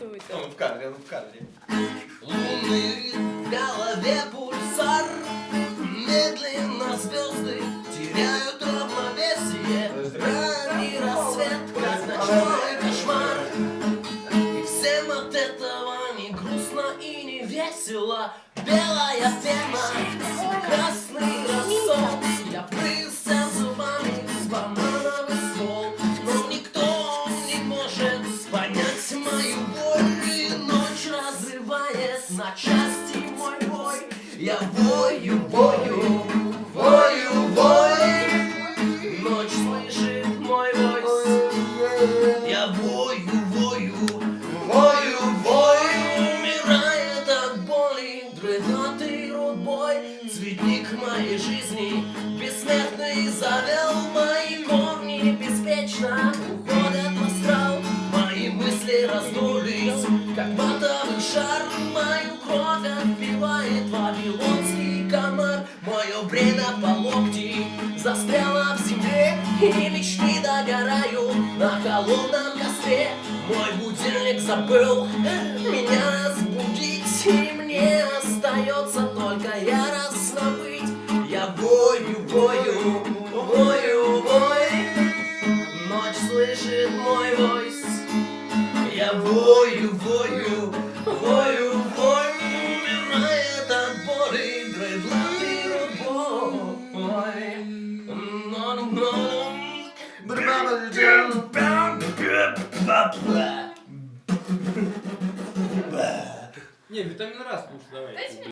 танцуйте. Ну, в кадре, ну, в кадре. Луны в голове пульсар. Медленно звезды теряют равновесие. Ранний рассвет, как ночной кошмар. И всем от этого не грустно и не весело. Белая пена, на части мой бой. Я вою, вою, вою, вою. Ночь слышит мой войс. Я вою, вою, вою, вою. Умирает от боли дреднатый рудбой. Цветник моей жизни бессмертный завел Мои корни беспечно уходят в астрал. Мои мысли раздулись, как матовый Мое время по локти застряло в земле И мечты догорают на холодном костре. Мой будильник забыл меня разбудить И мне остается только яростно быть. Я вою, вою, вою, вою Ночь слышит мой войс. Я вою, вою, вою Не, витамин раз лучше давай.